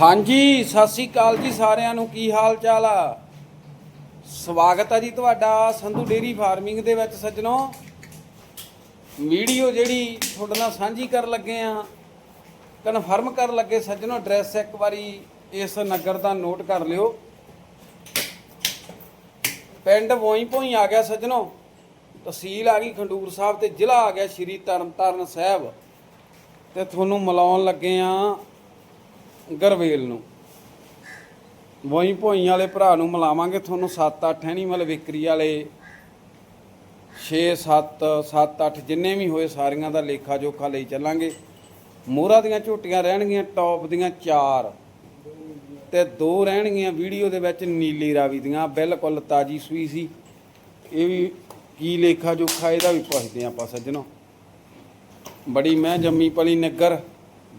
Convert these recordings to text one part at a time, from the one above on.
ਹਾਂਜੀ, ਸਤਿ ਸ੍ਰੀ ਅਕਾਲ ਜੀ ਸਾਰਿਆਂ ਨੂੰ। ਕੀ ਹਾਲ ਚਾਲ ਆ? ਸਵਾਗਤ ਆ ਜੀ ਤੁਹਾਡਾ ਸੰਧੂ ਡੇਰੀ ਫਾਰਮਿੰਗ ਦੇ ਵਿੱਚ ਸੱਜਣੋ। ਵੀਡੀਓ ਜਿਹੜੀ ਤੁਹਾਡੇ ਨਾਲ ਸਾਂਝੀ ਕਰਨ ਲੱਗੇ ਆ ਕਨਫਰਮ ਕਰਨ ਲੱਗੇ ਸੱਜਣੋ ਐਡਰੈਸ ਇੱਕ ਵਾਰੀ ਇਸ ਨਗਰ ਦਾ ਨੋਟ ਕਰ ਲਿਓ। ਪਿੰਡ ਵੋਈ ਭੋਈ ਆ ਗਿਆ ਸੱਜਣੋ। ਤਹਿਸੀਲ ਆ ਗਈ ਖੰਡੂਰ ਸਾਹਿਬ ਤੇ ਜ਼ਿਲ੍ਹਾ ਆ ਗਿਆ ਸ਼੍ਰੀ ਤਰਨਤਾਰਨ ਸਾਹਿਬ। ਤੇ ਤੁਹਾਨੂੰ ਮਿਲਾਉਣ ਲੱਗੇ ਆ ਗਰਵੇਲ ਨੂੰ। ਵੋਈ ਭੋਈ ਵਾਲੇ ਭਰਾ ਨੂੰ ਮਿਲਾਵਾਂਗੇ, ਤੁਹਾਨੂੰ 7-8 ਐਨੀਮਲ ਵਿਕਰੀ ਵਾਲੇ। 6-7 7-8 ਜਿੰਨੇ ਵੀ ਹੋਏ ਸਾਰੀਆਂ ਦਾ ਲੇਖਾ ਜੋਖਾ ਲਈ ਚੱਲਾਂਗੇ। ਮੋਹਰਾ ਦੀਆਂ ਝੋਟੀਆਂ ਰਹਿਣਗੀਆਂ, ਟੌਪ ਦੀਆਂ 4 ਤੇ ਦੋ ਰਹਿਣਗੀਆਂ ਵੀਡੀਓ ਦੇ ਵਿੱਚ ਨੀਲੀ ਰਾਵੀ ਦੀਆਂ, ਬਿਲਕੁਲ ਤਾਜੀ ਸੂਈ ਸੀ। ਇਹ ਵੀ ਕੀ ਲੇਖਾ ਜੋਖਾ, ਇਹਦਾ ਵੀ ਪੁੱਛਦੇ ਆਪਾਂ ਸੱਜਣੋ। ਬੜੀ ਮੈਂ ਜੰਮੀ ਪਲੀ ਨਗਰ,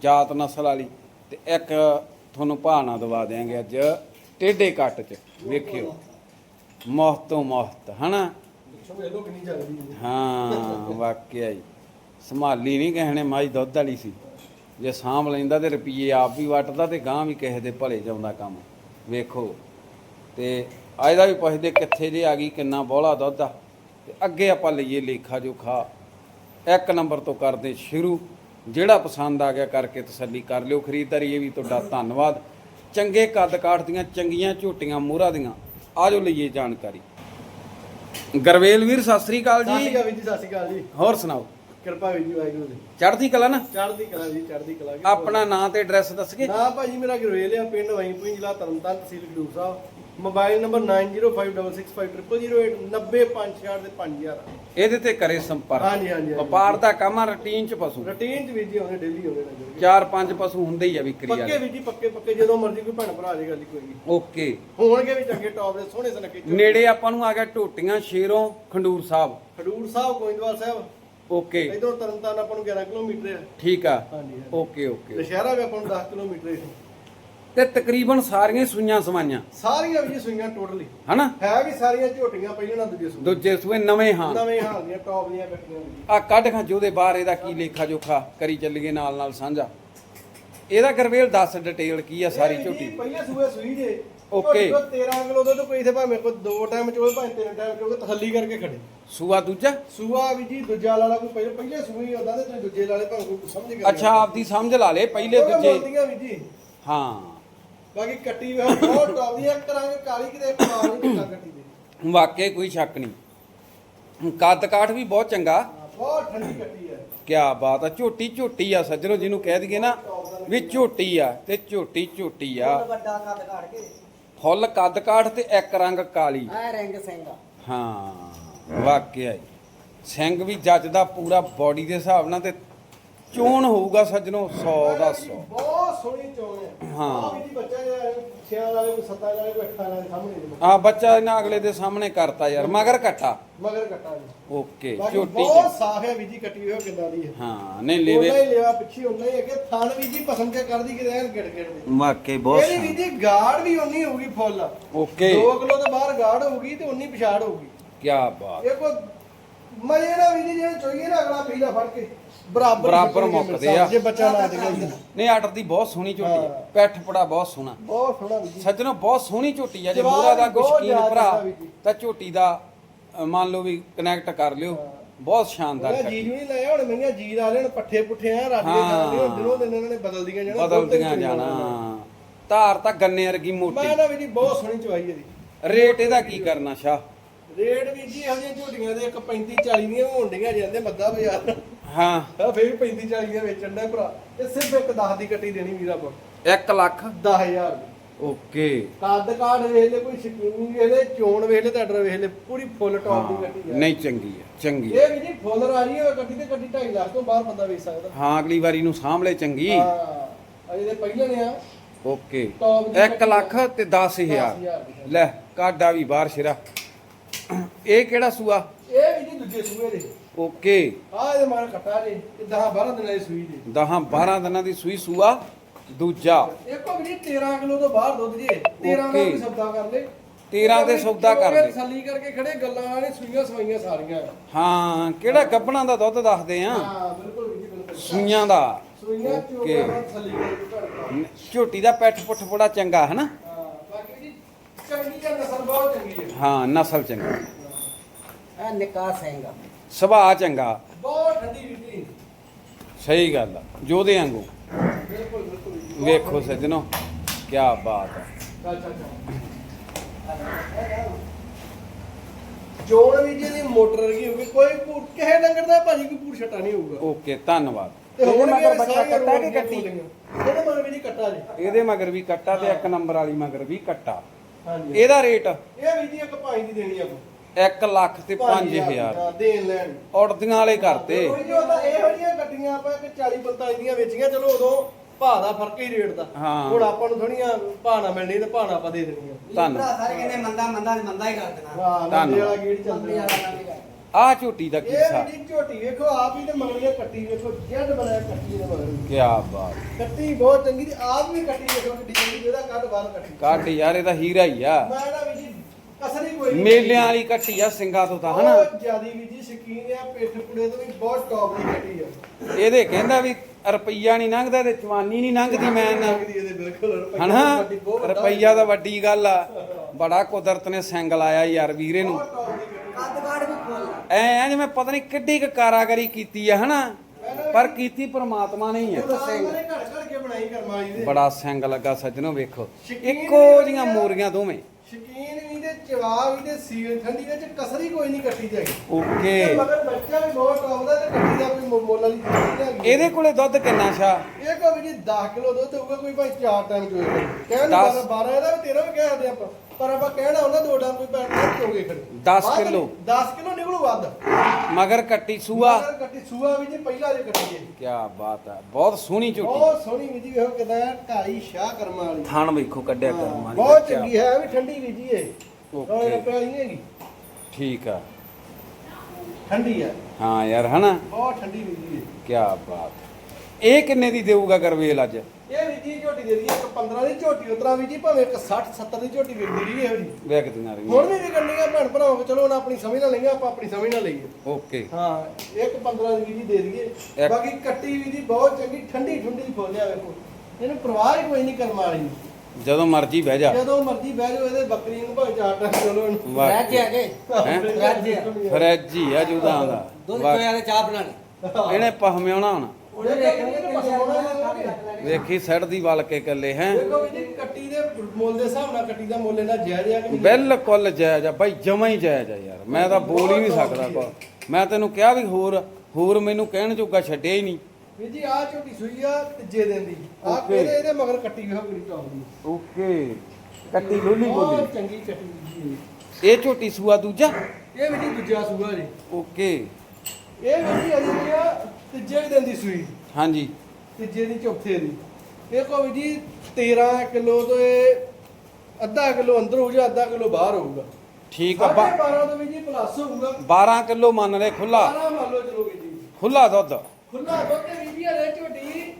ਜਾਤ ਨਸਲ ਵਾਲੀ। ਤੇ ਇੱਕ ਤੁਹਾਨੂੰ ਭਾਣਾ ਦਵਾ ਦੇਾਂਗੇ ਅੱਜ ਟੇਡੇ ਕੱਟ ਚ ਵੇਖਿਓ। ਮੋਹਤ ਤੋਂ ਮੋਹਤ ਹਨਾ? ਹੈ। ਵਾਕਿਆ ਹੀ ਸੰਭਾਲੀ ਨਹੀਂ ਕਹਿਣੇ ਮਾਈ ਦੁੱਧ ਵਾਲੀ ਸੀ। ਜੇ ਸਾਂਭ ਲੈਂਦਾ ਤੇ ਰੁਪਈਏ ਆਪ ਵੀ ਵਟਦਾ ਤੇ ਗਾਂ ਵੀ ਕਿਸੇ ਦੇ ਭਲੇ ਜਾਉਂਦਾ ਕੰਮ। ਵੇਖੋ। ਤੇ ਅੱਜ ਦਾ ਵੀ ਪੁੱਛਦੇ ਕਿੱਥੇ ਜੇ ਆ ਗਈ ਕਿੰਨਾ ਬੋਲਾ ਦੁੱਧ ਆ। ਤੇ ਅੱਗੇ ਆਪਾਂ ਲਈਏ ਲੇਖਾ ਜੋਖਾ। ਇੱਕ ਨੰਬਰ ਤੋਂ ਕਰਦੇ ਸ਼ੁਰੂ। ਜਿਹੜਾ ਪਸੰਦ ਆ ਗਿਆ ਕਰਕੇ ਤਸੱਲੀ ਕਰ ਲਿਓ। ਖਰੀਦਦਾਰੀ ਇਹ ਵੀ ਤੁਹਾਡਾ ਧੰਨਵਾਦ। ਚੰਗੇ ਕੱਦ ਕਾਠ ਦੀਆਂ ਚੰਗੀਆਂ ਝੋਟੀਆਂ ਮੋਹਰਾ ਦੀਆਂ। ਆਜੋ ਲਈਏ ਜਾਣਕਾਰੀ। ਗਰਵੇਲ ਵੀਰ ਸਤਿ ਸ੍ਰੀ ਅਕਾਲ ਸਤਿ ਸ਼੍ਰੀ ਜੀ ਅਕਾਲ ਵੀਰ ਜੀ ਸਤਿ ਸ਼੍ਰੀ ਅਕਾਲ ਜੀ। ਹੋਰ ਸੁਣਾਓ? ਕਿਰਪਾ ਵੀਰ ਜੀ ਵਾਹਿਗੁਰੂ ਦੀ। ਚੜ੍ਹਦੀ ਕਲਾ ਨਾ? ਚੜ੍ਹਦੀ ਕਲਾ ਜੀ ਚੜ੍ਹਦੀ ਕਲਾ ਜੀ। ਆਪਣਾ ਨਾਂ ਤੇ ਐਡਰੈਸ ਦੱਸਗੇ? ਨਾ ਭਾਜੀ ਮੇਰਾ ਗਰਵੇਲ ਆ ਪਿੰਡ ਵਈਪੁਰ ਜ਼ਿਲ੍ਹਾ ਤਰਨਤਾਰਨ ਤਹਿਸੀਲ ਖਡੂਰ ਸਾਹਿਬ। ਮੋਬਾਈਲ ਨੰਬਰ 9056650008 90568 ਦੇ 5000 ਇਹਦੇ ਤੇ ਕਰੇ ਸੰਪਰਕ। ਹਾਂਜੀ ਹਾਂਜੀ। ਵਪਾਰ ਦਾ ਕੰਮ ਆ ਰੁਟੀਨ ਚ ਪਸ਼ੂ। ਰੁਟੀਨ ਚ ਵੀਰ ਜੀ ਆਉਣੇ ਡੇਲੀ ਆਉਣੇ ਲੱਗੇ ਚਾਰ ਪੰਜ ਪਸ਼ੂ ਹੁੰਦੇ ਹੀ ਆ ਵਿਕਰੀ ਪੱਕੇ ਵਾਲੇ। ਵੀਰ ਜੀ ਪੱਕੇ ਪੱਕੇ ਜਦੋਂ ਮਰਜ਼ੀ ਕੋਈ ਭੈਣ ਭਰਾ ਜਾਏਗਾ ਜੀ ਕੋਈ ਨਹੀਂ। ਓਕੇ। ਹੋਣਗੇ ਵੀ ਚੰਗੇ ਟੌਪ ਦੇ ਸੋਹਣੇ ਝੋਟੇ। ਨੇੜੇ ਆਪਾਂ ਨੂੰ ਆ ਗਿਆ ਟੋਟੀਆਂ ਸ਼ੇਰੋਂ ਖੰਡੂਰ ਸਾਹਿਬ। ਖਡੂਰ ਸਾਹਿਬ ਗੋਇੰਦਵਾਲ ਸਾਹਿਬ। ਓਕੇ ਇਧਰੋਂ ਤਰਨਤਾਰਨ ਆਪਾਂ ਨੂੰ 11 ਕਿਲੋਮੀਟਰ ਹੈ ਠੀਕ ਆ। ਹਾਂਜੀ ਓਕੇ ਓਕੇ ਦੁਸ਼ਹਿਰਾ ਵੀ ਆਪਾਂ ਨੂੰ 10 ਕਿਲੋਮੀਟਰ ਹੈ ਤੇ ਤਕਰੀਬਨ ਸਾਰੀਆਂ ਹੀ ਸੂਈਆਂ ਸਮਾਈਆਂ ਸਾਰੀਆਂ ਵੀ ਸੂਈਆਂ ਟੋਟਲੀ ਹਨਾ? ਹੈ ਵੀ ਸਾਰੀਆਂ ਝੋਟੀਆਂ ਪਹਿਲਾਂ ਨਾ ਦੂਜੇ ਸੂਏ। ਦੂਜੇ ਸੂਏ ਨਵੇਂ ਹਾਂ। ਨਵੇਂ ਹਾਲ ਦੀਆਂ ਟੌਪ ਦੀਆਂ ਵੀ ਆ ਕੱਢ ਖਾਂ ਜਿਹਦੇ ਬਾਹਰ ਇਹਦਾ ਕੀ ਲੇਖਾ ਜੋਖਾ ਕਰੀ ਚੱਲੀਏ ਨਾਲ ਨਾਲ ਸਾਂਝਾ। ਇਹਦਾ ਗਰਵੇਲ ਦੱਸ ਡਿਟੇਲ ਕੀ ਆ ਸਾਰੀ ਇਹ ਝੋਟੀ? ਪਹਿਲੇ ਸੂਏ ਸੂਈ ਜੇ। ਕੋਲ 13 ਕਿਲੋ ਦੁੱਧ ਕੋਈ ਇਥੇ ਭਾਵੇਂ ਕੋਈ ਦੋ ਟਾਈਮ ਚੋਏ ਭਾਵੇਂ ਤਿੰਨ ਟਾਈਮ ਚੋਏ ਤਸੱਲੀ ਕਰਕੇ ਖੜੇ। ਸੂਆ ਦੂਜਾ? ਸੂਆ ਵੀ ਜੀ ਦੂਜਾ ਲਾਲਾ ਕੋਈ ਪਹਿਲੇ ਪਹਿਲੇ ਸੂਈ ਹੁੰਦਾ ਤੇ ਤੁਸੀਂ ਦੂਜੇ ਲਾਲੇ ਭਾਵੇਂ ਕੋਈ ਸਮਝ ਕੇ ਅੱਛਾ ਆਪਦੀ ਸਮਝ ਲਾ ਲੇ ਪਹਿਲੇ ਦੂਜੇ। ਬੋਲਦੀਆਂ ਵੀ ਜੀ। ਹਾਂ। ਬਾਕੀ ਕੱਟੀ ਵੀ ਬਹੁਤ ਟੌਪ ਦੀ ਇੱਕ ਰੰਗ ਕਾਲੀ ਕਿਤੇ ਪਾਲ ਨਹੀਂ ਦਿੱਤਾ ਕੱਟੀ ਦੇ। ਕੋਈ ਸ਼ੱਕ ਨਹੀਂ। ਕੱਦ ਕਾਠ ਵੀ ਬਹੁਤ ਚੰਗਾ। ਹਾਂ, ਬਹੁਤ ਠੰਡੀ ਕੱਟੀ ਹੈ ਕਿਆ ਬਾਤ ਆ ਝੋਟੀ ਝੋਟੀ ਆ ਸੱਜਣੋ ਜਿਹਨੂੰ ਕਹਿ ਦਈਏ ਨਾ ਵੀ ਝੋਟੀ ਆ ਤੇ ਝੋਟੀ ਝੋਟੀ ਆ। ਵੱਡਾ ਕੱਦ ਕਾੜ ਕੇ। ਫੁੱਲ ਕੱਦ ਕਾਠ ਤੇ ਇੱਕ ਰੰਗ ਕਾਲੀ। ਐ ਰੰਗ ਸਿੰਘ। ਹਾਂ ਵਾਕਿਆ ਹੀ। ਸਿੰਘ ਵੀ ਜੱਜਦਾ ਪੂਰਾ ਬਾਡੀ ਦੇ ਹਿਸਾਬ ਨਾਲ ਤੇ ਚੋਣ ਹੋਊਗਾ ਸੱਜਣੋ 100 ਦਾ 100 ਬਹੁਤ ਸੋਹਣੀ ਚੋਣ ਹੈ। ਹਾਂ। ਆਹ ਵੀ ਜੀ ਬੱਚਾ ਜਿਹੜਾ ਛਿਆਂ ਵਾਲੇ ਕੋਈ ਸੱਤਾਂ ਵਾਲੇ ਕੋਈ ਅੱਠਾਂ ਵਾਲੇ ਸਾਹਮਣੇ ਜੀ। ਆ ਬੱਚਾ ਇਹਨਾਂ ਅਗਲੇ ਦੇ ਸਾਹਮਣੇ ਕਰਤਾ ਯਾਰ ਮਗਰ ਕੱਟਾ ਮਗਰ ਕੱਟਾ ਜੀ। ਓਕੇ ਬਾਕੀ ਝੋਟੀ ਬਹੁਤ ਚ- ਸਾਫ਼ ਹੈ ਵੀ ਜੀ ਕੱਟੀ ਹੋਈ ਕਿੰਨਾ ਦੀ ਹੈ। ਹਾਂ ਨਹੀਂ ਉਹਨਾਂ ਲੇਵੇ ਹੀ ਲਿਆ ਪਿੱਛੇ ਉਹਨਾਂ ਹੀ ਅੱਗੇ ਥਣ ਵੀ ਜੀ ਪਸੰਦ ਕੇ ਕਰਦੀ ਕਿ ਰਹਿਣ ਗਿੜ ਗਿੜ ਦੇ। ਵਾਕਈ ਬਹੁਤ ਇਹਦੀ ਵੀ ਜੀ ਗਾੜ ਵੀ ਉਨੀ ਹੋਊਗੀ ਫੁੱਲ। ਓਕੇ। 2 ਕਿਲੋ ਤੋਂ ਬਾਹਰ ਗਾੜ ਹੋਊਗੀ ਤੇ ਉਨੀ ਪਿਛਾੜ ਹੋਊਗੀ। ਕੀ ਬਾਤ। ਇਹ ਕੋ ਮਜੇ ਨਾਲ ਵੀ ਜੀ ਜੇ ਚੋਈਏ ਨਾ ਅਗਲਾ ਪੀਲਾ ਫੜ ਕੇ। ਬਰਾਬਰ ਹੀ ਮੁੱਕਦੇ ਆ। ਜੇ ਬੱਚਾ ਨਾ ਦੇਗਾ ਜੀ ਨਹੀਂ ਆਟਰ ਦੀ ਬਹੁਤ ਸੋਹਣੀ ਝੋਟੀ ਹੈ ਹਾਂ। ਪੈਠ ਪੜਾ ਬਹੁਤ ਸੋਹਣਾ। ਬਹੁਤ ਸੋਹਣਾ ਵੀ ਜੀ। ਸੱਜਣੋ ਬਹੁਤ ਸੋਹਣੀ ਝੋਟੀ ਆ। ਜੇ ਜਵਾਬ ਦਾ ਕੋਈ ਬਹੁਤ ਸ਼ਕੀਨ ਜ਼ਿਆਦਾ ਭਰਾ ਵੀ ਜੀ। ਤਾਂ ਝੋਟੀ ਦਾ ਅ, ਮੰਨ ਲਓ ਵੀ ਕਨੈਕਟ ਕਰ ਲਿਓ। ਬਹੁਤ ਸ਼ਾਨਦਾਰ। ਜੀਜ ਵੀ ਨਹੀਂ ਲਾਇਆ ਹੁਣ ਮਈਆਂ ਜੀਜ ਆ ਲੈਣ ਪੱਠੇ ਪੁੱਠੇ ਆ ਰੱਜ ਦੇ ਹਾਂ। ਜਾਂਦੇ ਹੁਣ ਦਿਨੋਂ ਦਿਨ ਇਹਨਾਂ ਨੇ ਬਦਲਦੀਆਂ ਜਾਣਾ ਬਦਲਦੀਆਂ ਜਾਣਾ। ਧਾਰ ਤਾਂ ਗੰਨੇ ਵਰਗੀ ਮੈਂ ਮੋਟੀ ਨਾ ਵੀ ਜੀ ਬਹੁਤ ਸੋਹਣੀ ਚਵਾਈ ਇਹਦੀ ਰੇਟ ਇਹਦਾ ਕੀ ਕਰਨਾ ਸ਼ਾ ਰੇਟ ਵੀ ਜੀ ਇਹੋ ਜਿਹੀਆਂ ਝੋਟੀਆਂ ਦੇ ਇੱਕ 35 40 ਦੀਆਂ ਹੋਣ ਡੀਆਂ ਜਾਂਦੇ ਮੱਦਾ ਬਾਜ਼ਾਰ ਹਾਂ। ਆ ਫੇਰ ਵੀ 35 40 ਦੀਆਂ ਵੇਚਣ ਦਾ ਭਰਾ। ਇਹ ਸਿਰਫ ਇੱਕ 10 ਦੀ ਕੱਟੀ ਦੇਣੀ ਵੀਰਾ ਕੋ 1 ਲੱਖ? 10000 ਓਕੇ। ਕੱਦ ਕਾਠ ਵੇਖ ਲੈ ਕੋਈ ਸ਼ਕੀਨੀ ਵੇਖ ਲੈ ਚੋਣ ਵੇਖ ਲੈ ਤੁਹਾਡਾ ਵੇਖ ਲੈ ਪੂਰੀ ਫੁੱਲ ਟੌਪ ਦੀ ਕੱਟੀ ਹਾਂ, ਹੈ ਨਹੀਂ ਚੰਗੀ ਹੈ ਚੰਗੀ ਹੈ। ਇਹ ਵੀ ਜੀ ਫੁੱਲ ਰਾਜੀ ਹੋਵੇ ਕੱਟੀ ਤੇ ਕੱਟੀ 2.5 ਲੱਖ ਤੋਂ ਬਾਹਰ ਬੰਦਾ ਵੇਚ ਸਕਦਾ। ਹਾਂ ਅਗਲੀ ਵਾਰੀ ਨੂੰ ਸਾਂਭਲੇ ਚੰਗੀ। ਹਾਂ ਅਜੇ ਦੇ ਪਹਿਲੇ ਨੇ ਆ। ਓਕੇ। ਟੌਪ ਦੀ 1 ਲੱਖ ਤੇ 10000 10,000 ਲੈ ਕਾਡਾ ਵੀ ਬਾਹਰ ਸ਼ਿਰਾ। ਇਹ ਕਿਹੜਾ ਸੂਆ? ਇਹ ਵੀ ਜੀ ਦੂਜੇ ਸੂਏ ਦੇ। ਓਕੇ। ਆ ਇਹਦੇ ਮਾਰ ਕੱਟਾ ਜੇ ਇਹ 10 12 ਦਿਨਾਂ ਦੀ ਸੂਈ ਦੇ। 10 12 ਦਿਨਾਂ ਦੀ ਸੂਈ ਸੂਆ ਦੂਜਾ। ਇੱਕੋ ਵੀ ਜੀ 13 ਕਿਲੋ ਤੋਂ ਬਾਹਰ ਦੁੱਧ ਜੇ। 13 ਦਾ. ਵੀ ਸੌਦਾ ਕਰ ਲੈ। 13 ਦੇ ਸੌਦਾ ਕਰ ਲੈ। ਤਸੱਲੀ ਕਰਕੇ ਖੜੇ ਗੱਲਾਂ ਨੇ ਸੂਈਆਂ ਸਵਾਈਆਂ ਸਾਰੀਆਂ। ਹਾਂ ਕਿਹੜਾ ਗੱਬਣਾ ਦਾ ਦੁੱਧ ਦੱਸਦੇ ਆ? ਹਾਂ ਬਿਲਕੁਲ ਵੀ ਜੀ ਬਿਲਕੁਲ। ਸੂਈਆਂ ਦਾ। ਸੂਈਆਂ ਤਸੱਲੀ ਕਰਕੇ ਝੋਟੀ ਦਾ ਪੈਠ ਪੁੱਠ ਬੜਾ ਚੰਗਾ ਹੈ ਨਾ ਹਾਂ ਬਾਕੀ ਜੀ ਚੰਗੀ ਜਾਂ ਨਸਲ ਬਹੁਤ ਚੰਗੀ ਹੈ। ਹਾਂ ਨਸਲ ਚੰਗਾ ਇਹ ਨਿੱਕਾ ਸਿੰਘ ਆ। ਸੁਭਾਅ ਚੰਗਾ। ਬਹੁਤ ਠੰਡੀ ਸਹੀ ਗੱਲ ਆ ਜੋਦੇ ਵਾਂਗੂ। ਬਿਲਕੁਲ ਬਿਲਕੁਲ। ਵੇਖੋ। ਸੱਜਣੋ ਕੀ ਬਾਤ ਹੈ ਚੱਲ ਚੱਲ ਚੱਲ। ਜੋੜ ਵੀ ਜਿਹਦੀ ਮੋਟਰ ਵਰਗੀ ਹੋਊਗੀ ਕੋਈ ਕਿਸੇ ਡੰਗਰ ਦਾ ਭਾਜੀ ਕੋਈ ਭੂਰ ਛਟਾ ਨਹੀਂ ਹੋਊਗਾ। ਓਕੇ ਧੰਨਵਾਦ। ਤੇ ਹੁਣ ਮਗਰ ਬੱਚਾ ਕੱਟਾ ਕਿ ਕੱਟੀ। ਇਹਦੇ ਮਗਰ ਵੀ ਕੱਟਾ ਜੀ। ਇਹਦੇ ਮਗਰ ਵੀ ਕੱਟਾ ਤੇ ਇੱਕ ਨੰਬਰ ਵਾਲੀ ਮਗਰ ਵੀ ਕੱਟਾ। ਹਾਂਜੀ। ਇਹਦਾ ਰੇਟ? ਇਹ ਵੀ ਜੀ ਇੱਕ ਭਾਈ ਦੀ ਦੇਣੀ ਆਪਾਂ। 1 ਲੱਖ ਤੇ 5000 ਹਾਂ, ਦੇਣ ਲੈਣ। ਉੜਦੀਆਂ ਵਾਲੇ ਕਰਤੇ। ਕੋਈ ਜੋ ਤਾਂ ਇਹੋ ਜਿਹੀਆਂ ਗੱਡੀਆਂ ਆਪਾਂ ਕਿ 40 45 ਦੀਆਂ ਵੇਚੀਆਂ ਚਲੋ ਉਦੋਂ ਭਾਅ ਦਾ ਫ਼ਰਕ ਹੀ ਰੇਟ ਦਾ। ਹਾਂ। ਹੁਣ ਆਪਾਂ ਨੂੰ ਥੋੜੀਆਂ ਭਾਅ ਨਾ ਮਿਲਣੀ ਤੇ ਭਾਅ ਨਾ ਆਪਾਂ ਦੇ ਦੇਣੀਆਂ। ਧੰਨਵਾਦ ਭਰਾ ਸਾਰੇ ਕਹਿੰਦੇ ਮੰਦਾ ਮੰਦਾ ਤੇ ਮੰਦਾ ਹੀ ਕਰ ਦੇਣਾ। ਵਾਹ ਧੰਨਵਾਦ। ਨੰਦੇ ਵਾਲਾ ਗੇੜ ਮੰਦੇ ਚੱਲਦਾ ਵਾਲਾ ਕੰਮ ਹੀ ਕਰ ਆ ਝੋਟੀ ਦਾ ਇਹ ਕਿੱਸਾ ਵੀ ਜੀ ਝੋਟੀ ਵੇਖੋ ਆਪ ਹੀ ਤੇ ਮੰਗਲੀਆਂ ਕੱਟੀ ਵੇਖੋ ਜੱਡ ਬਣਾਇਆ ਕੱਟੀ ਦੇ ਮਗਰ। ਕੀ ਬਾਤ। ਕੱਟੀ ਬਹੁਤ ਚੰਗੀ ਦੀ ਆਪ ਵੀ ਕੱਟੀ ਵੇਖੋ ਕਿੱਡੀ ਚੰਗੀ ਜਿਹਦਾ ਕੱਢ ਬਾਹਰ ਕੱਟੀ। ਕੱਟ ਯਾਰ ਇਹਦਾ ਹੀਰਾ ਹੀ ਆ। ਮੈਂ ਨਾ ਵੀ ਜੀ ਕਸਰ ਹੀ ਕੋਈ ਨਹੀਂ ਮੇਲਿਆਂ ਵਾਲੀ ਕੱਟੀ ਆ ਸਿੰਘਾਂ ਤੋਂ ਤਾਂ ਹਨਾ? ਬਹੁਤ ਜ਼ਿਆਦੀ ਵੀ ਜੀ ਸ਼ਕੀਨ ਆ ਪਿੱਠ ਪੁੜੇ ਤੋਂ ਵੀ ਬਹੁਤ ਟੌਪ ਦੀ ਕੱਟੀ ਆ। ਇਹਦੇ ਕਹਿੰਦਾ ਵੀ ਰੁਪਈਆ ਨਹੀਂ ਲੰਘਦਾ ਤੇ ਚਵਾਨੀ ਨਹੀਂ ਲੰਘਦੀ ਮੈਂ ਨਾ। ਹਨਾ? ਰੁਪਈਆ ਤਾਂ ਵੱਡੀ ਗੱਲ ਆ। ਬੜਾ ਕੁਦਰਤ ਨੇ ਸਿੰਗ ਲਾਇਆ ਯਾਰ ਵੀਰੇ ਨੂੰ। ਕੱਦ ਕਾੜ ਵੀ ਐ ਜਿਵੇਂ ਪਤਾ ਨਹੀਂ ਕਿੱਡੀ ਕੁ ਕਾਰਾਗਰੀ ਕੀਤੀ ਆ ਹਨਾ? ਪਰ ਕੀਤੀ ਪ੍ਰਮਾਤਮਾ ਨੇ ਹੀ ਆ। ਬੜਾ ਸਿੰਗ ਲੱਗਾ ਸੱਜਣੋ ਵੇਖੋ। ਇੱਕੋ ਜੀਆਂ। ਮੋਰੀਆਂ ਦੋਵੇਂ। ਸ਼ਕੀਨ ਵੀ ਤੇ ਚਵਾ ਵੀ ਤੇ ਸੀਲ ਠੰਡੀ ਵਿੱਚ ਕਸਰ ਹੀ ਕੋਈ ਨਹੀਂ ਕੱਟੀ ਜਾਗੀ ਓਕੇ। ਮਗਰ ਬੱਚਾ ਵੀ ਬਹੁਤ ਟੌਪ ਦਾ ਤੇ ਕੱਟੀ ਦਾ ਕੋਈ ਮੁੱਲ ਵਾਲੀ ਨਹੀਂ ਇਹਦੇ ਕੋਲੇ ਦੁੱਧ ਕਿੰਨਾ ਛਾ? ਇਹ ਕੋ ਵੀ ਜੀ 10 ਕਿਲੋ ਦੁੱਧ ਹੋਊਗਾ ਕੋਈ ਭਾਈ ਚਾਰ ਟਾਈਮ ਚੋਏਗਾ ਕਹਿਣ ਦਸ। 12 12 ਇਹਦਾ ਵੀ 13 ਵੀ ਕਹਿ ਸਕਦੇ ਆਪਾਂ। ਪਰ ਆਪਾਂ ਕਹਿਣਾ ਉਹਨਾਂ ਦੋ ਟਾਈਮ ਕੋਈ ਪੈਣ ਚੋਗੇ ਖੜੇ ਦਸ ਬਾਅਦ ਕਿੱਲੋ। 10 ਕਿਲੋ ਨਿਕਲੂ ਵੱਧ। ਮਗਰ ਕੱਟੀ ਸੂਆ। ਮਗਰ ਕੱਟੀ ਸੂਆ ਵੀ ਜੀ ਪਹਿਲਾਂ ਦੇ ਕੱਟੀ ਹੈ ਕੀ ਬਾਤ ਆ ਬਹੁਤ ਸੋਹਣੀ ਝੋਟੀ। ਬਹੁਤ ਸੋਹਣੀ ਵੀ ਜੀ ਵੇਖੋ ਕਿਦਾਂ ਢਾਈ ਸ਼ਾਹ ਕਰਮਾਂ ਵਾਲੀ। ਥਣ ਵੇਖੋ ਕੱਢਿਆ ਕਰਮਾਂ ਦੀ ਬਹੁਤ। ਚੰਗੀ ਹੈ ਵੀ ਠੰਡੀ ਵੀ ਜੀ ਇਹ। ਓਕੇ। ਹੈਗੀ। ਠੀਕ ਆ। ਠੰਡੀ ਹੈ ਹਾਂ ਯਾਰ ਹਨਾ? ਬਹੁਤ ਠੰਡੀ ਵੀ ਜੀ ਕੀ ਬਾਤ। ਇਹ ਕਿੰਨੇ ਦੀ ਦੇਊਗਾ ਗਰਵੇਲ ਅੱਜ? ਇਹ ਵੀ ਜੀ ਝੋਟੀ ਦੇ ਦੀ ਇੱਕ 15 ਦੀ ਝੋਟੀ ਉਤਰਾ ਵੀ ਜੀ ਭਾਵੇਂ ਇੱਕ 60 70 ਦੀ ਝੋਟੀ ਵਿਕਦੀ ਰਹੀ ਇਹੋ ਜੀ। ਵੇਖਦੀਆਂ ਹੁਣ ਰਹੀਆਂ ਵੀ ਵਿਕਣੀਆਂ ਭੈਣ ਭਰਾਵਾਂ ਕੋ ਚਲੋ ਹੁਣ ਆਪਣੀ ਸਮਝ ਨਾਲ ਲਈਆਂ ਆਪਾਂ ਆਪਣੀ ਸਮਝ ਨਾਲ ਲਈਏ। ਓਕੇ। ਹਾਂ ਇੱਕ 15 ਦੀ ਵੀ ਜੀ ਦੇ ਦਈਏ। ਇੱਕ- ਬਾਕੀ ਕੱਟੀ ਵੀ ਜੀ ਬਹੁਤ ਚੰਗੀ ਠੰਡੀ ਠੰਡੀ ਫੋਲਿਆ ਵੇਖੋ। ਇਹਨੂੰ ਪ੍ਰਵਾਹ ਹੀ ਕੋਈ ਨਹੀਂ ਕਰਮ ਵਾਲੀ। ਜਦੋਂ ਮਰਜ਼ੀ ਬਹਿ ਜਾ। ਜਦੋਂ ਮਰਜ਼ੀ ਬਹਿ ਜਾਓ ਇਹਦੇ ਬੱਕਰੀ ਨੂੰ ਭਾਵੇਂ ਚਾਰ ਟਾਈਮ ਚਲੋ ਇਹਨੂੰ। ਵਾਹ। ਰਹਿ ਜੇ ਅਗੇ ਹੈਂ? ਰੱਜ ਆ। ਫਰਿੱਜ ਹੀ ਆ ਜੁਦਾਂ ਦਾ। ਦੁੱਧ ਵਾਹ। ਚੋਇਆ ਤੇ ਚਾਹ ਬਣਾਣੀ। ਇਹਨੇ ਪਹਮਿਆਉਣਾ ਹੁਣ। ਉਹਨੇ ਦੇਖਣੇ ਕਿ ਕਿੰਨੇ ਵੇਖੀ ਸੜ ਦੀ ਵਲ ਕੇ ਕੱਲੇ ਹੈ। ਦੇਖੋ ਵੀ ਜੀ ਕੱਟੀ ਦੇ ਮੁੱਲ ਦੇ ਹਿਸਾਬ ਨਾਲ ਕੱਟੀ ਦਾ ਮੁੱਲ ਇਹਨਾਂ ਜਾਇਜ਼ ਆ ਕਿ ਨਹੀਂ ਬਿਲਕੁਲ ਜਾਇਜ਼ ਆ। ਬਾਈ ਜਮਾ ਹੀ ਜਾਇਜ਼ ਆ ਯਾਰ। ਮੈਂ ਤਾਂ ਬੋਲ ਹੀ ਨਹੀਂ ਸਕਦਾ ਕੋ ਮੈਂ ਤੈਨੂੰ ਕਿਹਾ ਵੀ ਹੋਰ ਹੋਰ ਮੈਨੂੰ ਕਹਿਣ ਜੋਗਾ ਛੱਡਿਆ ਹੀ ਨਹੀਂ। ਵੀਰ ਜੀ ਆ ਝੋਟੀ ਸੂਈ ਆ ਤੀਜੇ ਦਿਨ ਦੀ। ਆ Okay. ਇਹਦੇ ਇਹਦੇ ਮਗਰ ਕੱਟੀ ਵੀ ਹੋ ਗਈ ਟੌਪ ਦੀ। ਓਕੇ। ਕੱਟੀ ਲੋਲੀ ਬਹੁਤ ਬੋਲੀ। ਚੰਗੀ ਕੱਟੀ ਜੀ ਇਹ। ਝੋਟੀ ਸੂਆ ਦੂਜਾ? ਇਹ ਵੀ ਜੀ ਦੂਜਾ ਸੂਆ ਜੀ। ਓਕੇ। ਇਹ ਵੀ ਜੀ ਅਜੇ ਆ। ਤੀਜੇ ਦਿਨ ਦੀ ਸੂਈ। ਹਾਂਜੀ। ਤੀਜੇ ਦੀ ਚੌਥੇ ਦੀ। ਇਹ ਕੋ ਵੀ ਜੀ 13 ਕਿਲੋ ਤੋਂ ਇਹ ਅੱਧਾ ਕਿਲੋ ਅੰਦਰ ਹੋਊ ਜਾਂ ਅੱਧਾ ਕਿਲੋ ਬਾਹਰ ਹੋਊਗਾ। ਠੀਕ ਆ ਸਾਢੇ ਬਾ- 12 ਤੋਂ ਵੀ ਜੀ ਪਲੱਸ ਹੋਊਗਾ। 12 ਕਿਲੋ ਮੰਨ ਲੈ ਖੁੱਲਾ 12 ਮੰਨ ਲਓ ਚਲੋ ਵੀ ਜੀ। ਖੁੱਲਾ ਦੁੱਧ। ਖੁੱਲਾ ਦੁੱਧ ਵੀ ਜੀ ਹਲੇ ਝੋਟੀ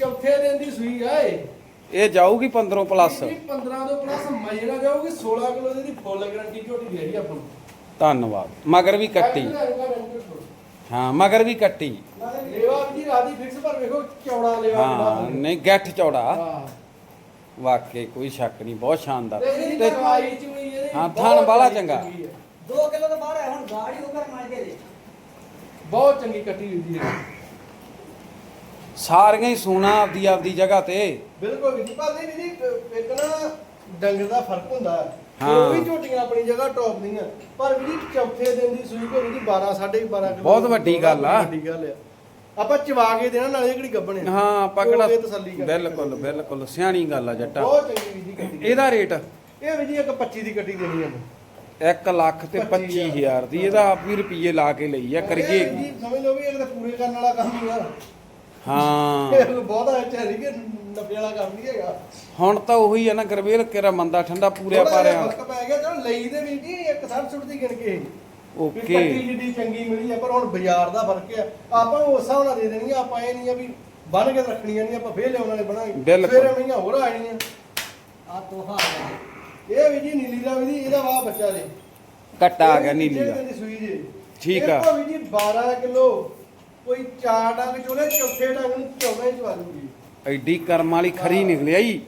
ਚੌਥੇ ਦਿਨ ਦੀ ਸੂਈ ਆ ਇਹ। ਇਹ ਜਾਊਗੀ 15 ਪਲੱਸ ਜੀ 15 ਤੋਂ ਪਲੱਸ ਮਜਣਾ ਜਾਊਗੀ 16 ਕਿਲੋ ਦੀ ਫੁੱਲ ਗਰੰਟੀ ਝੋਟੀ ਦੇ ਰਹੀ ਆਪਾਂ ਨੂੰ। ਧੰਨਵਾਦ। ਮਗਰ ਵੀ ਕੱਟੀ। ਹਾਂ ਮਗਰ ਵੀ ਕੱਟੀ ਲੇਵਾ ਵੀ ਜੀ ਰਾਦੀ ਫਿਕਸ ਪਰ ਵੇਖੋ ਚੌੜਾ ਲੇਵਾ ਹਾਂ ਨਹੀਂ ਗੱਠ ਚੌੜਾ ਹਾਂ ਵਾਕਈ ਕੋਈ ਸ਼ੱਕ ਨਹੀਂ ਬਹੁਤ ਸ਼ਾਨਦਾਰ ਤੇ ਇਹਦੀ ਤੇ ਕਰਵਾਈ ਚੂਈ ਇਹਦੀ ਹਾਂ, ਬਹੁਤ ਥਣ ਵਾਲਾ ਚੰਗੀ ਚੰਗਾ। ਹੈ। 2 ਕਿਲੋ ਤੋਂ ਬਾਹਰ ਹੈ ਹੁਣ ਗਾੜੀ ਉਹ ਕਰ ਮਾਰ ਕੇ ਦੇ ਬਹੁਤ ਚੰਗੀ ਕੱਟੀ ਹੋਈ ਜੀ ਇਹ। ਸਾਰੀਆਂ ਹੀ ਸੋਨਾ ਆਪਦੀ ਆਪਦੀ ਜਗ੍ਹਾ ਤੇ ਬਿਲਕੁਲ ਵੀ ਜੀ ਪਰ ਨਹੀਂ ਜੀ ਇੱਕ ਨਾ ਡੰਗਰ ਦਾ ਫ਼ਰਕ ਹੁੰਦਾ ਹੈ ਹਾਂ। ਉਹ ਵੀ ਝੋਟੀਆਂ ਆਪਣੀ ਜਗ੍ਹਾ ਟੌਪ ਦੀਆਂ ਪਰ ਵੀ ਚੌਥੇ ਦਿਨ ਦੀ ਸੂਈ ਕੋਲ ਜੀ 12 12.5 ਕਿਲੋ ਬਹੁਤ ਵੱਡੀ ਗੱਲ ਆ। ਵੱਡੀ ਗੱਲ ਆ। ਆਪਾਂ ਚਵਾ ਕੇ ਦੇਣਾ ਨਾਲੇ ਕਿਹੜੀ ਗੱਬਣ ਹਾਂ ਪਕੜਾ ਬਿਲਕੁਲ ਬਿਲਕੁਲ ਸਿਆਣੀ ਗੱਲ ਆ ਜੱਟਾ। ਬਹੁਤ ਚੰਗੀ ਜੀ ਕੱਟੀ। ਇਹਦਾ ਰੇਟ? ਇਹ ਵੀ ਜੀ ਇੱਕ 25 ਦੀ ਕੱਟੀ ਦੇਣੀ ਆ। 1 ਲੱਖ ਤੇ 25000 ਦੀ ਇਹਦਾ ਆਪ ਵੀ ਰੁਪਏ ਲਾ ਕੇ ਲਈ ਆ ਕਰੀਏ ਸਮਝ ਲਓ ਵੀ ਇਹ ਤਾਂ ਪੂਰੇ ਕਰਨ ਵਾਲਾ ਕੰਮ ਆ। ਹਾਂ। ਬਹੁਤਾ ਚੈਰੀ ਕਿ ਨੱਬੇ ਵਾਲਾ ਕੰਮ ਨਹੀਂ ਹੈਗਾ। ਹੁਣ ਤਾਂ ਉਹੀ ਆ ਨਾ ਗਰਵੇਲ ਕਿਰਾ ਮੰਦਾ ਠੰਡਾ ਪੂਰਿਆ ਥੋੜ੍ਹਾ ਜਿਹਾ ਪਾਰਿਆ। ਫ਼ਰਕ ਪੈ ਗਿਆ ਚਲੋ ਲਈ ਦੇ ਵੀ ਜੀ ਇੱਕ 60 ਸੁੱਟ ਦੀ ਗਿਣ ਕੇ। ਵੀ ਓਕੇ। ਕੱਟੀ ਜਿੱਡੀ ਚੰਗੀ ਮਿਲੀ ਆ ਪਰ ਹੁਣ ਬਾਜ਼ਾਰ ਦਾ ਫ਼ਰਕ ਆ। ਆਪਾਂ ਉਸ ਹਿਸਾਬ ਨਾਲ ਦੇ ਦੇਣੀਆਂ ਆਪਾਂ ਇਹ ਨਹੀਂ ਆ ਵੀ ਬੰਨ ਕੇ ਰੱਖਣੀਆਂ ਨਹੀਂ ਆਪਾਂ ਫੇਰ ਲਿਆਉਣ ਵਾਲੇ ਬਣਾਂਗੇ। ਬਿਲਕੁਲ। ਸਵੇਰੇ ਮਹੀਆਂ ਹੋਰ ਆ ਜਾਣੀਆਂ। ਆ ਤੋਹਫਾ ਆ ਗਿਆ। ਇਹ ਵੀ ਜੀ ਨੀਲੀ ਦਾ ਵੀ ਜੀ ਇਹਦਾ ਵਾਹ ਬੱਚਾ ਜੀ। ਆ ਗਿਆ ਨੀਲੀ ਦਾ। ਸੂਈ ਠੀਕ ਇਹ ਆ। ਭਾਵੇਂ ਜੀ 12 ਕਿਲੋ ਕੋਈ ਚਾਰ ਡੰਗ ਚੋਲੇ ਚੌਥੇ ਡੰਗ ਨੂੰ ਚੌਵੇਂ ਚ ਵਾਲੂਗੀ ਐਡੀ ਕਰਮ ਵਾਲੀ ਖਰੀ ਨਿਕਲਿਆ ਈ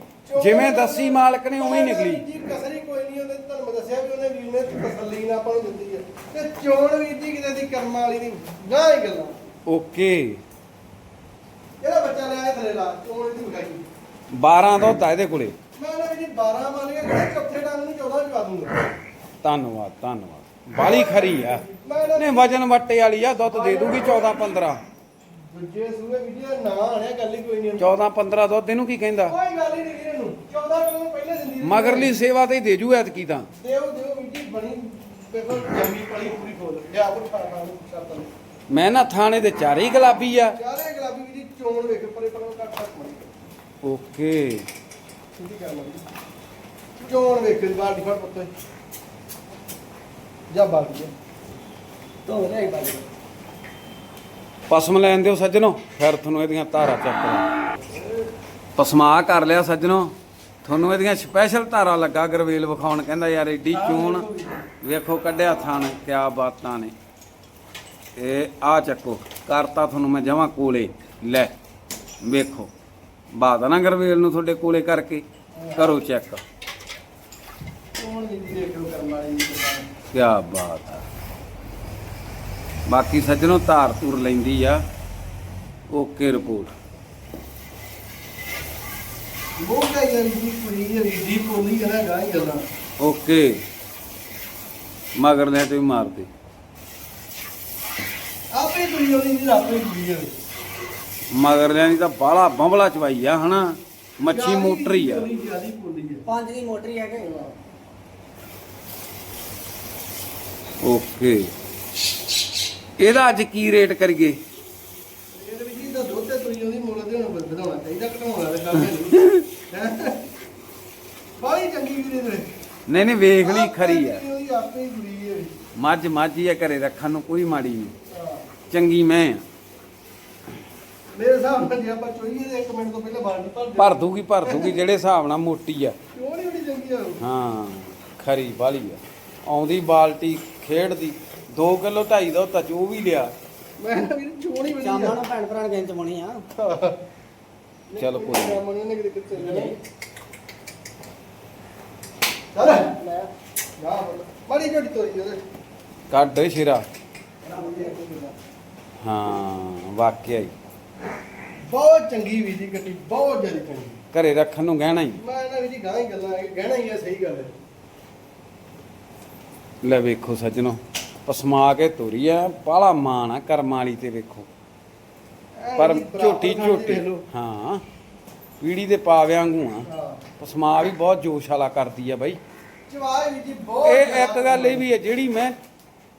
ਜਿਵੇਂ ਦੱਸੀ ਮਾਲਕ ਨੇ ਉਵੇਂ ਹੀ ਨਿਕਲੀ। ਜੀ ਕਸਰੀ ਕੋਈ ਨਹੀਂ ਉਹਨੇ ਤੁਹਾਨੂੰ ਮੈਂ ਦੱਸਿਆ ਵੀ ਉਹਨੇ ਵੀਰ ਨੇ ਤਸੱਲੀ ਨਾਲ ਆਪਾਂ ਨੂੰ ਦਿੱਤੀ ਹੈ ਤੇ ਚੋਣ ਵੀਰ ਜੀ ਕਿਤੇ ਦੀ ਕਰਮਾਂ ਵਾਲੀ ਦੀ ਗਾਂ ਹੀ ਗੱਲਾਂ। ਓਕੇ। ਜਿਹੜਾ ਬੱਚਾ ਲਿਆ ਥਲੇ ਲਾ ਚੋਣ ਦੀ ਵਿਖਾਈ। 12 ਦੁੱਧ ਆ ਇਹਦੇ ਕੋਲੇ। ਮੈਂ ਨਾ ਵੀ ਜੀ 12 ਮੰਨ ਕੇ ਚੌਥੇ ਡੰਗ ਨੂੰ 14 ਚਵਾ ਦੂੰਗਾ। ਧੰਨਵਾਦ ਧੰਨਵਾਦ। ਬਾਲੀ ਖਰੀ ਆ। ਨੇ ਵਜਨ ਵੱਟੇ ਵਾਲੀ ਆ ਦੁੱਧ ਦੇ ਦੂਗੀ 14 15 ਦੂਜੇ ਸੂਏ ਵੀ ਜੀ ਦਾ ਨਾਂ ਆਣਿਆ ਗੱਲ ਹੀ ਕੋਈ ਨਹੀਂ 14 15 ਦੁੱਧ ਇਹਨੂੰ ਕੀ ਕਹਿੰਦਾ? ਕੋਈ ਗੱਲ ਹੀ ਨਹੀਂ ਵੀਰੇ ਨੂੰ 14 ਕਿਲੋ ਪਹਿਲੇ ਦਿੰਦੀ ਰਹੀ। ਮਗਰਲੀ ਸੇਵਾ ਤੇ ਹੀ ਦੇ ਜੂ ਐਤਕੀ ਤਾਂ। ਦਿਓ ਦਿਓ ਵੀਰ ਜੀ ਬਣੀ ਦੇਖੋ ਜੰਮੀ ਪਲੀ ਪੂਰੀ ਖੋਲ ਲਿਆ ਉਹ ਖਾ ਖਾ ਨੂੰ ਸ਼ਰਤ ਨਹੀਂ ਮੈਂ ਨਾ ਥਾਣੇ ਦੇ ਚਾਰੇ ਹੀ ਗੁਲਾਬੀ ਆ। ਚਾਰੇ ਗੁਲਾਬੀ ਵੀ ਜੀ ਚੋਣ ਵੇਖ ਪਰੇ ਪਰੇ ਕੱਟ ਕੱਟ ਮੜੀ ਓਕੇ। ਸਿੱਧੀ ਕਰ ਮੜੀ ਚੋਣ ਵੇਖ ਬਾਲਟੀ ਫੜ ਪੁੱਤ। ਜਾ ਬਾਲਟੀ। ਧੋ ਲੈ ਬਾਈ ਪਸਮ ਲੈਣ ਦਿਓ ਸੱਜਣੋ, ਫਿਰ ਤੁਹਾਨੂੰ ਇਹਦੀਆਂ ਧਾਰਾਂ ਚੈੱਕ ਕਰਾਂ ਪਸਮਾ ਕਰ ਲਿਆ ਸੱਜਣੋ, ਤੁਹਾਨੂੰ ਇਹਦੀਆਂ ਸਪੈਸ਼ਲ ਧਾਰਾਂ ਲੱਗਾ ਗਰਵੇਲ ਵਿਖਾਉਣ, ਕਹਿੰਦਾ ਯਾਰ ਏਡੀ ਚੂਣ, ਵੇਖੋ ਕੱਢਿਆ ਥਾਣ, ਕਿਆ ਬਾਤਾਂ ਨੇ। ਇਹ ਆ ਚੱਕੋ, ਕਰਤਾ ਤੁਹਾਨੂੰ ਮੈਂ ਜਮਾ ਕੋਲੇ, ਲੈ, ਵੇਖੋ। ਬਾਤ ਨਾ ਗਰਵੇਲ ਨੂੰ ਤੁਹਾਡੇ ਕੋਲੇ ਕਰਕੇ, ਕਰੋ ਚੈੱਕ। ਚੋਣ ਕਿਆ ਬਾਤ ਹੈ ਬਾਕੀ ਸੱਜਣੋ ਧਾਰ ਧੁਰ ਲੈਂਦੀ ਆ। Okay report. ਯਾਰ ਕੋਲੀ ਓਕੇ। ਮਗਰ ਲੈ ਤੇ ਮਾਰਦੇ। ਆਪੇ ਉਹਦੀ ਜੀ ਆਪੇ ਹੈ ਮਗਰ ਲੈਣੀ ਤਾਂ ਬਾਲਾ ਬੰਬਲਾ ਚਵਾਈ ਆ ਹਨਾ? ਮੱਛੀ ਮੋਟਰ ਹੀ। ਆ ਪੰਜ ਦੀ ਮੋਟਰ ਹੈ ਕਿ ਓਕੇ। ਇਹਦਾ ਅੱਜ ਕੀ ਰੇਟ ਕਰੀਏ? ਇਹ ਵੀ ਜੀ ਦਾ ਦੁੱਧ ਤੇ ਤੁਰੀ ਉਹਦੀ ਮੁੱਲ ਤੇ ਹੁਣ ਵਧਾਉਣਾ ਚਾਹੀਦਾ ਘਟਾਉਣਾ ਦੇ ਕੰਮ ਨਹੀਂ। ਬਾਈ ਚੰਗੀ ਵੀਰੇ ਨੇ ਨਹੀਂ ਨਹੀਂ ਵੇਖ ਲਈ ਖਰੀ ਆ। ਉਹਦੀ ਆਪੇ ਹੀ ਮੱਝ ਮੱਝ ਆ ਘਰੇ ਰੱਖਣ ਨੂੰ ਕੋਈ ਮਾੜੀ ਨਹੀਂ। ਚੰਗੀ ਮੈਂ ਆ। ਮੇਰੇ ਹਿਸਾਬ ਨਾਲ ਜੇ ਆਪਾਂ ਚੋਈਏ ਤੇ 1 ਮਿੰਟ ਤੋਂ ਪਹਿਲਾਂ ਬਾਲਟੀ ਭਰ ਭਰ ਦੂਗੀ ਭਰ ਦੂਗੀ ਜਿਹੜੇ ਹਿਸਾਬ ਨਾਲ ਮੋਟੀ ਆ। ਕਿਉਂ ਨਹੀਂ ਬੜੀ ਚੰਗੀ ਆ? ਹਾਂ ਖਰੀ ਬਾਲੀ ਆ। ਆਉਂਦੀ ਬਾਲਟੀ ਖੇਡਦੀ। 2 ਕਿਲੋ ਢਾਈ ਦਾ ਤਾਂ ਚੋ ਵੀ ਲਿਆ। ਮੈਂ ਨਾ ਵੀਰ ਚੋਣੀ ਬੜੀ ਸ਼ਾਮਾਂ ਨੂੰ ਭੈਣ ਭਰਾ ਨੇ ਗਿਣ ਚ ਮਣੀ ਆ। ਚਲੋ ਕੋਈ ਨੀ। ਮਨ ਨੇ ਕਿਤੇ ਕਿਤੇ ਚੱਲ ਜਾਣਾ। ਚੱਲ। ਲੈ। ਜਾ ਬੜੀ ਜੋੜੀ ਤੋਰੀ ਉਹਦੇ। ਕੱਢ ਸ਼ੇਰਾ। ਹਾਂ ਵਾਕਿਆ ਹੀ। ਬਹੁਤ ਚੰਗੀ ਵੀ ਜੀ ਗੱਡੀ ਬਹੁਤ ਜ਼ਿਆਦਾ ਚੰਗੀ। ਘਰੇ ਰੱਖਣ ਨੂੰ ਗਹਿਣਾ ਹੀ। ਮੈਂ ਨਾ ਵੀ ਜੀ ਗਾਂ ਹੀ ਗੱਲਾਂ ਇਹ ਕਹਿਣਾ ਹੀ ਆ ਸਹੀ ਗੱਲ ਹੈ। ਲੈ ਵੇਖੋ ਸੱਜਣੋ। ਪਸਮਾ ਕੇ ਤੋਰੀ ਆ ਬਾਲਾ ਮਾਣ ਆ ਕਰਮਾਂ ਵਾਲੀ ਤੇ ਵੇਖੋ। ਪਰ ਝੋਟੀ ਝੋਟੀ। ਹਾਂ ਪੀੜੀ ਦੇ ਪਾਵਿਆਂ ਵਾਂਗੂ ਆ। ਪਸਮਾ ਵੀ ਬਹੁਤ ਜੋਸ਼ ਵਾਲਾ ਕਰਦੀ ਆ ਬਾਈ। ਚਵਾਈ ਵੀ ਜੀ ਬਹੁਤ ਇਹ ਇੱਕ ਗੱਲ ਇਹ ਵੀ ਹੈ ਜਿਹੜੀ ਮੈਂ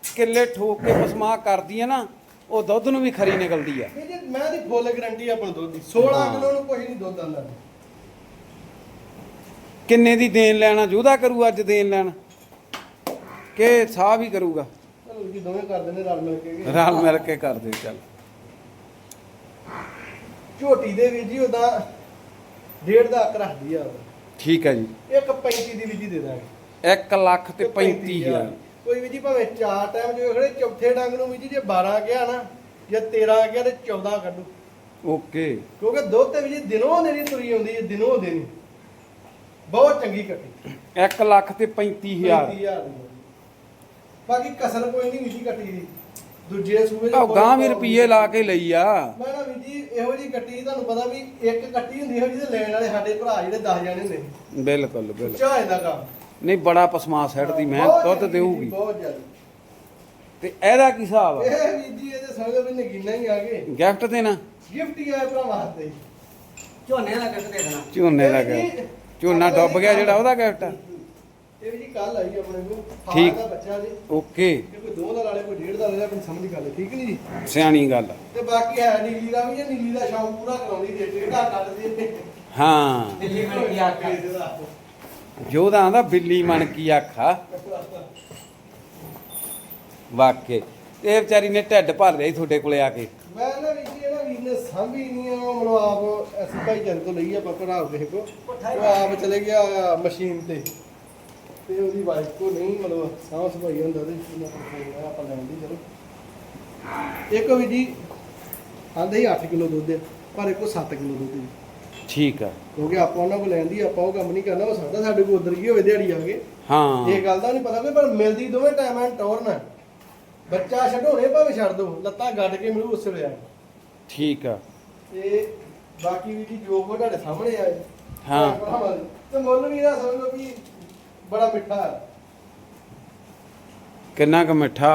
ਕਿੱਲੇ ਠੋਕ ਕੇ ਪਸਮਾ ਕਰਦੀ ਆ ਨਾ ਉਹ ਦੁੱਧ ਨੂੰ ਵੀ ਖਰੀ ਨਿਕਲਦੀ ਆ ਇਹ ਜੀ ਮੈਂ ਦੀ ਫੁੱਲ ਗਰੰਟੀ ਆਪਣ ਦੁੱਧ ਦੀ। 16 ਹਾਂ। ਕਿਲੋ ਨੂੰ ਕੁਝ ਨਹੀਂ ਦੁੱਧ ਆਂਦਾ ਕਿੰਨੇ ਦੀ ਦੇਣ ਲੈਣਾ ਜੋਦਾ ਕਰੂ ਅੱਜ ਦੇਣ ਲੈਣ? ਕਿ ਸਾਹ ਵੀ ਕਰੂਗਾ। ਜੀ ਦੋਵੇਂ ਕਰਦੇ ਨੇ ਰਲ ਮਿਲ ਕੇ ਰਲ ਮਿਲ ਕੇ ਕਰਦੇ ਚੱਲ। ਝੋਟੀ ਦੇ ਵੀ ਜੀ ਉਹਦਾ ਡੇਢ ਦਾ ਅੱਕ ਰੱਖਦੀ ਆ ਉਹ। ਠੀਕ ਹੈ ਜੀ। ਇੱਕ 35 ਦੀ ਵੀ ਜੀ ਦੇ ਦਾਂਗੇ। 1 ਲੱਖ ਤੇ 35000 ਕੋਈ ਵੀ ਜੀ ਭਾਵੇਂ ਚਾਰ ਟਾਈਮ ਜੋ ਖੜੇ ਚੌਥੇ ਡੰਗ ਨੂੰ ਵੀ ਜੀ ਜੇ 12 ਗਿਆ ਨਾ ਜੇ 13 ਗਿਆ ਤੇ 14 ਕੱਢੂ। ਓਕੇ। ਕਿਉਂਕਿ ਦੁੱਧ ਤੇ ਵੀ ਜੀ ਦਿਨੋਂ ਦਿਨ ਹੀ ਤੁਰੀ ਆਉਂਦੀ ਹੈ ਦਿਨੋਂ ਦਿਨ ਹੀ। ਬਹੁਤ ਚੰਗੀ ਕੱਟੀ। 1 ਲੱਖ ਤੇ 35000 35000 ਦੀ। ਬਾਕੀ ਕਸਰ ਕੋਈ ਨਹੀਂ ਵਿਧੀ ਕੱਟੀ ਦੀ। ਦੂਜੇ ਸੂਬੇ ਉਹ ਗਾਂ ਵੀ ਰੁਪਏ ਲਾ ਕੇ ਲਈ ਆ। ਮੈਂ ਨਾ ਵੀ ਜੀ ਇਹੋ ਜੀ ਕੱਟੀ ਤੁਹਾਨੂੰ ਪਤਾ ਵੀ ਇੱਕ ਕੱਟੀ ਹੁੰਦੀ ਇਹੋ ਜਿਹੀ ਲੈਣ ਵਾਲੇ ਸਾਡੇ ਭਰਾ ਜਿਹੜੇ 10 ਜਾਣੇ ਹੁੰਦੇ। ਨੇ ਬਿਲਕੁਲ। ਬਿਲਕੁਲ ਚਾਹੇ ਦਾ ਕੰਮ। ਨਹੀਂ ਬੜਾ ਪਸਮਾ ਸੈੱਟ ਦੀ ਮੈਂ ਦੁੱਧ ਦੇਊਗੀ। ਬਹੁਤ ਜ਼ਿਆਦਾ। ਤੇ ਇਹਦਾ ਕੀ ਹਿਸਾਬ ਆ? ਇਹ ਵੀ ਜੀ ਇਹਦੇ ਸਮਝ ਵੀ ਨਗੀਨਾ ਹੀ ਆ ਗਏ ਗਿਫਟ ਦੇਣਾ ਗਿਫਟ ਹੀ ਆਇਆ ਭਰਾ ਵਾਸਤੇ ਝੋਨੇ ਦਾ ਕੱਟ ਦੇ ਦੇਣਾ ਝੋਨੇ ਦਾ ਗਿਫਟ। ਝੋਨਾ ਡੁੱਬ ਗਿਆ ਜਿਹੜਾ ਉਹਦਾ ਗਿਫਟ ਆ। ਇਹ ਵੀ ਜੀ ਕੱਲ ਆਈ ਆਪਣੇ ਕੋਲ ਠੀਕ। ਦਾ ਬੱਚਾ ਜੀ। ਓਕੇ। ਇਹ ਕੋਈ ਦੋ ਦਾ ਲਾਲੇ ਕੋਈ ਡੇਢ ਦਾ ਲਾਲੇ ਆਪਣੀ ਸਮਝ ਦੀ ਗੱਲ ਹੈ ਠੀਕ ਨਹੀਂ ਜੀ? ਸਿਆਣੀ ਗੱਲ ਆ। ਤੇ ਬਾਕੀ ਹੈ ਨੀਲੀ ਦਾ ਵੀ ਇਹ ਨੀਲੀ ਦਾ ਸ਼ੌਂਕ ਪੂਰਾ ਕਰਾਉਂਦੀ ਜੇ ਡੇਢਾ ਕੱਢਦੀ ਹੈ ਹਾਂ। ਦਿੱਲੀ ਮਣ ਕੀ ਆਖਾ? ਜੋਦਾ ਆਂਦਾ ਬਿੱਲੀ ਮਣ ਕੀ ਆਖਾ। ਵਾਕੇ। ਇਹ ਵਿਚਾਰੀ ਨੇ ਢਿੱਡ ਭਰ ਲਿਆ ਸੀ ਤੁਹਾਡੇ ਕੋਲੇ ਆ ਕੇ। ਮੈਂ ਨਾ ਵੀ ਜੀ ਇਹਨਾਂ ਵੀਰ ਨੇ ਸਾਂਭੀ ਨਹੀਂ ਆ ਮਤਲਬ ਆਪ ਅਸੀਂ ਭਾਈ ਜਨ ਤੋਂ ਲਈ ਆਪਾਂ ਭਰਾ ਕਿਸੇ ਕੋ ਉਹ ਆਪ ਚਲੇ ਗਿਆ ਮਸ਼ੀਨ ਤੇ। ਤੇ ਉਹਦੀ ਵਾਈਫ ਕੋ ਨਹੀਂ ਮਤਲਬ ਸਾਂਭ ਸਫ਼ਾਈ ਹੁੰਦਾ ਤੇ ਇਹਨਾਂ ਕੋਲ ਆਪਾਂ ਲੈਂਦੀ ਚਲੋ। ਇੱਕ ਵੀ ਜੀ ਆਂਦੇ ਹੀ 8 ਕਿਲੋ ਦੁੱਧ ਪਰ ਇੱਕੋ 7 ਕਿਲੋ ਦੁੱਧ ਹੈ ਠੀਕ ਆ। ਕਿਉਂਕਿ ਆਪਾਂ ਉਹਨਾਂ ਕੋਲ ਲੈਂਦੀ ਆਪਾਂ ਉਹ ਕੰਮ ਨਹੀਂ ਕਰਨਾ ਹੋ ਸਕਦਾ ਸਾਡੇ ਕੋਲ ਉਧਰ ਕੀ ਹੋਵੇ ਦਿਹਾੜੀ ਆ ਕੇ ਹਾਂ। ਇਹ ਗੱਲ ਦਾ ਨਹੀਂ ਪਤਾ ਕੋਈ ਪਰ ਮਿਲਦੀ ਦੋਵੇਂ ਟਾਈਮ ਐਂ ਟੌਰਨ ਹੈ ਬੱਚਾ ਛੱਡੋਣੇ ਭਾਵੇਂ ਛੱਡ ਦੋ ਲੱਤਾਂ ਗੱਡ ਕੇ ਮਿਲੂ ਉਸ ਵੇਲੇ ਆ। ਠੀਕ ਆ। ਤੇ ਬਾਕੀ ਵੀ ਜੀ ਜੋ ਕੋ ਤੁਹਾਡੇ ਸਾਹਮਣੇ ਆਏ ਹਾਂ। ਦੇ। ਤੇ ਮੁੱਲ ਵੀ ਨਾ ਸਮਝੋ ਵੀ ਬੜਾ ਮਿੱਠਾ। ਹੈ ਕਿੰਨਾ ਕੁ ਮਿੱਠਾ?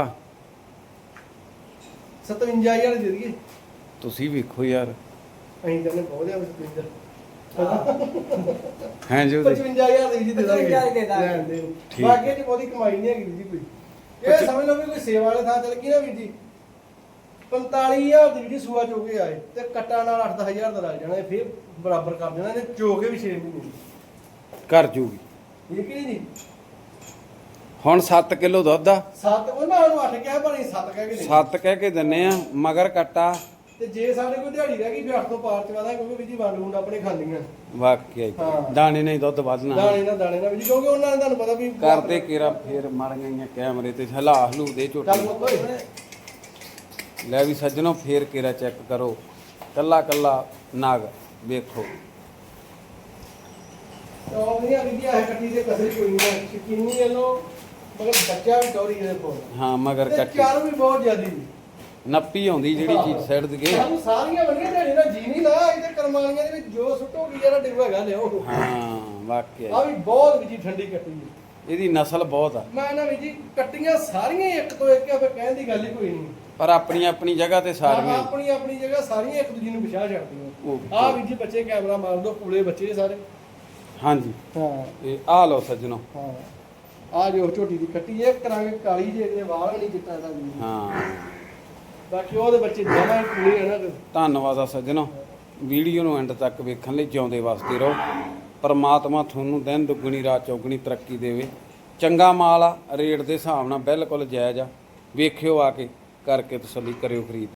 57000 ਦੇ ਦਈਏ। ਤੁਸੀਂ ਵੇਖੋ ਯਾਰ। ਅਸੀਂ ਕਹਿੰਦੇ ਬਹੁਤ ਆ 57 ਹੈ। ਜੀ ਉਹਦੇ। 55000 ਦੀ ਜੀ ਦੇ ਦਾਂਗੇ। 55,000 ਦੇ ਦਾਂਗੇ। ਲੈਣ ਦੇ। ਠੀਕ। ਬਾਕੀ ਚ ਬਹੁਤੀ ਕਮਾਈ ਨਹੀਂ ਹੈਗੀ ਜੀ ਕੋਈ। ਇਹ ਸਮਝ ਲਓ ਵੀ ਕੋਈ ਸੇਵਾ ਵਾਲੇ ਥਾਂ ਚੱਲ ਗਈ ਨਾ ਵੀਰ ਜੀ। 45000 ਦੀ ਜਿਹੜੀ ਸੂਆ ਚੋ ਕੇ ਆਏ ਤੇ ਕੱਟਾ ਨਾਲ 8-10000 ਦਾ ਲੱਗ ਜਾਣਾ ਇਹ ਫਿਰ ਬਰਾਬਰ ਕਰ ਦੇਣਾ ਇਹਨੇ ਚੋ ਕੇ ਵੀ 6 ਮਹੀਨੇ। ਕਰ ਜੂਗੀ ਇਹ ਕਿ ਨਹੀਂ ਹੁਣ 7 ਕਿਲੋ ਦੁੱਧ ਆ। ਸੱਤ ਉਹਨਾਂ ਨੂੰ 8 ਕਿਹਾ ਪਰ ਅਸੀਂ 7 ਕਹਿ ਕੇ ਦੇ। 7 ਕਹਿ ਕੇ ਦਿੰਨੇ ਆ ਮਗਰ ਕੱਟਾ। ਤੇ ਜੇ ਸਾਡੇ ਕੋਲ ਦਿਹਾੜੀ ਰਹਿ ਗਈ 8 ਤੋਂ ਪਾਰ ਚ ਵਾਦਾ ਕਿਉਂਕਿ ਵੀ ਜੀ ਵੰਡ ਵੁੰਡ ਆਪਣੇ ਖਾਂਦੀਆਂ ਵਾਕਿਆ ਹੀ। ਹਾਂ। ਦਾਣੇ ਨਹੀਂ ਦੁੱਧ ਵਧਣਾ ਦਾਣੇ ਨਾ ਦਾਣੇ ਨਾ ਵੀ ਜੀ ਕਿਉਂਕਿ ਉਹਨਾਂ ਨੇ ਤੁਹਾਨੂੰ ਪਤਾ ਵੀ ਕਰਦੇ ਕੇਰਾ ਫੇਰ ਮੜ ਗਈਆਂ ਕੈਮਰੇ ਤੇ ਹਲਾ ਹਲੂ ਦੇ ਚੱਲ ਝੋਟੀ ਓਏ। ਲੈ ਵੀ ਸੱਜਣੋ ਫੇਰ ਕੇਰਾ ਚੈੱਕ ਕਰੋ। ਕੱਲਾ ਕੱਲਾ ਨਾਗ ਵੇਖੋ। ਉਹ ਨਹੀਂ ਆ ਵੀ ਆ ਕੱਟੀ ਦੇ ਕਸਰੀ ਕੋਈ ਨਹੀਂ ਸ਼ਕੀਨੀ ਇਹਨੂੰ ਮਗਰ ਬੱਚਾ ਵੀ ਚੌਰੀ ਇਹਦੇ ਕੋਲ ਹਾਂ ਮਗਰ ਤੇ ਕੱਟੀ। ਚਾਰ ਵੀ ਬਹੁਤ ਜ਼ਿਆਦੀ ਨੱਪੀ ਆਉਂਦੀ ਜਿਹੜੀ ਚੀਜ਼ ਸੈੱਡ ਦੇ। ਸਾਨੂੰ ਸਾਰੀਆਂ ਬਣੀਆਂ ਢੇੜੀ ਨਾ ਜੀ ਨਹੀਂ ਲਾ ਇਹਦੇ ਕਰਮਾਲੀਆਂ ਦੇ ਵਿੱਚ ਜੋ ਸੁੱਟੋਗੀ ਜਿਹੜਾ ਡਿੱਬਾ ਹੈਗਾ ਲਿਆਓ। ਹਾਂ ਵਾਕਿਆ। ਆ। ਵੀ ਬਹੁਤ ਵੀ ਜੀ ਠੰਡੀ ਕੱਟੀ ਇਹਦੀ ਨਸਲ ਬਹੁਤ ਆ। ਮੈਂ ਨਾ ਵੀ ਜੀ ਕੱਟੀਆਂ ਸਾਰੀਆਂ ਹੀ ਇੱਕ ਤੋਂ ਇੱਕ ਆ ਫਿਰ ਕਹਿਣ ਦੀ ਗੱਲ ਹੀ ਕੋਈ ਨਹੀਂ। ਪਰ ਆਪਣੀ ਆਪਣੀ ਜਗ੍ਹਾ ਤੇ ਸਾਰੀਆਂ ਹੀ। ਆਪਣੀ ਆਪਣੀ ਜਗ੍ਹਾ ਸਾਰੀਆਂ ਇੱਕ ਦੂਜੀ ਨੂੰ ਵਿਛਾ ਛੱਡਦੀਆਂ। ਉਹ- ਆ ਵੀ ਜੀ ਬੱਚੇ ਕੈਮਰਾ ਮਾਰ ਦੋ ਪੂਲੇ ਬੱਚੇ ਸਾਰੇ। ਹਾਂਜੀ। ਹਾਂ। ਇਹ ਆ ਲਓ ਸੱਜਣੋ। ਹਾਂ। ਆ ਜੋ ਝੋਟੀ ਦੀ ਕੱਟੀ ਇਹ ਕਰਾਂਗੇ ਕਾਲੀ ਜੇ ਇਹਦੇ ਵਾਲ ਨਹੀਂ ਚਿੱਟਾ ਦਾ ਜੀ। ਹਾਂ। ਬਾਕੀ ਉਹਦੇ ਬੱਚੇ ਜਮਾਂ ਪੂਰੇ ਆ ਨਾ। ਧੰਨਵਾਦ ਆ ਸੱਜਣੋ। ਵੀਡੀਓ ਨੂੰ ਐਂਡ ਤੱਕ ਵੇਖਣ ਲਈ ਜਿਉਂਦੇ ਵਾਸਤੇ ਰਹੋ। ਪਰਮਾਤਮਾ ਤੁਹਾਨੂੰ ਦਿਨ ਦੁੱਗਣੀ ਰਾਤ ਚੌਗਣੀ ਤਰੱਕੀ ਦੇਵੇ। ਚੰਗਾ ਮਾਲ ਆ ਰੇਟ ਦੇ ਹਿਸਾਬ ਨਾਲ ਬਿਲਕੁਲ ਜਾਇਜ਼ ਆ। ਵੇਖਿਓ ਆ ਕੇ ਕਰਕੇ ਤਸੱਲੀ ਕਰਿਓ ਖਰੀਦ।